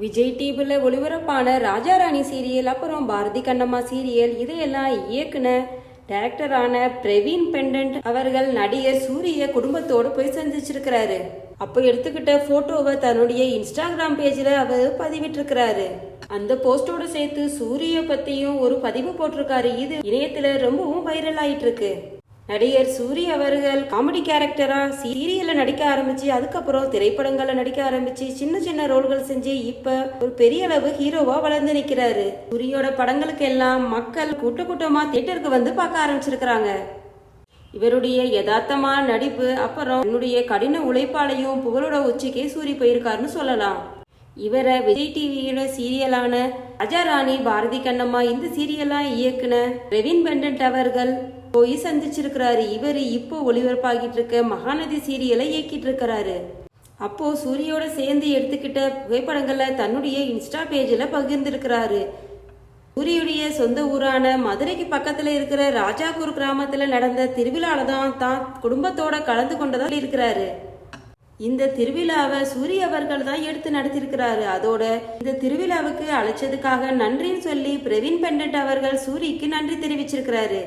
விஜய் டிவியில் ஒளிபரப்பான ராஜாராணி சீரியல் அப்புறம் பாரதி கண்ணம்மா சீரியல் இதையெல்லாம் இயக்குன டேரக்டரான பிரவீன் பெண்டன்ட் அவர்கள் நடிகர் சூரிய குடும்பத்தோடு போய் சந்திச்சிருக்கிறாரு. அப்போ எடுத்துக்கிட்ட போட்டோவை தன்னுடைய இன்ஸ்டாகிராம் பேஜில் அவர் பதிவிட்டிருக்கிறாரு. அந்த போஸ்டோட சேர்த்து சூரிய பத்தியும் ஒரு பதிவு போட்டிருக்காரு. இது இணையத்துல ரொம்பவும் வைரல் ஆயிட்டு இருக்கு நடிகர் சூரி அவர்கள் காமெடி கேரக்டரா சீரியல்ல நடிக்க ஆரம்பிச்சு அதுக்கப்புறம் திரைப்படங்கள்ல நடிக்க ஆரம்பிச்சு சின்ன சின்ன ரோல்கள் செஞ்சு இப்ப ஒரு பெரிய அளவு ஹீரோவா வளர்ந்து நிக்கிறாரு. சூரியோட படங்களுக்கு எல்லாம் மக்கள் கூட்ட கூட்டமா தியேட்டருக்கு வந்து பார்க்க ஆரம்பிச்சிருக்கிறாங்க. இவருடைய யதார்த்தமான நடிப்பு அப்புறம் என்னுடைய கடின உழைப்பாலையும் புகழோட உச்சிக்கே சூரி போயிருக்காருன்னு சொல்லலாம். இவரை விஜய் டிவியோட சீரியலான ராஜாராணி பாரதி கண்ணம்மா இந்த சீரியலா இயக்குன ரெவின் பெண்டன்ட் அவர்கள் போய் சந்திச்சிருக்கிறாரு. இவர் இப்போ ஒளிபரப்பாகிட்டு இருக்க மகாநதி சீரியலை இயக்கிட்டு இருக்கிறாரு அப்போ சூரியோட சேர்ந்து எடுத்துக்கிட்ட புகைப்படங்களை தன்னுடைய இன்ஸ்டா பேஜில் பகிர்ந்திருக்கிறாரு. சூரியுடைய சொந்த ஊரான மதுரைக்கு பக்கத்துல இருக்கிற ராஜாபூர் கிராமத்துல நடந்த திருவிழால தான் தான் குடும்பத்தோட கலந்து கொண்டதா இருக்கிறாரு. இந்த திருவிழாவை சூரிய அவர்கள் தான் எடுத்து நடத்தியிருக்கிறாரு. அதோட இந்த திருவிழாவுக்கு அழைச்சதுக்காக நன்றின்னு சொல்லி பிரவீன் பெண்டன்ட் அவர்கள் சூரிக்கு நன்றி தெரிவிச்சிருக்கிறாரு.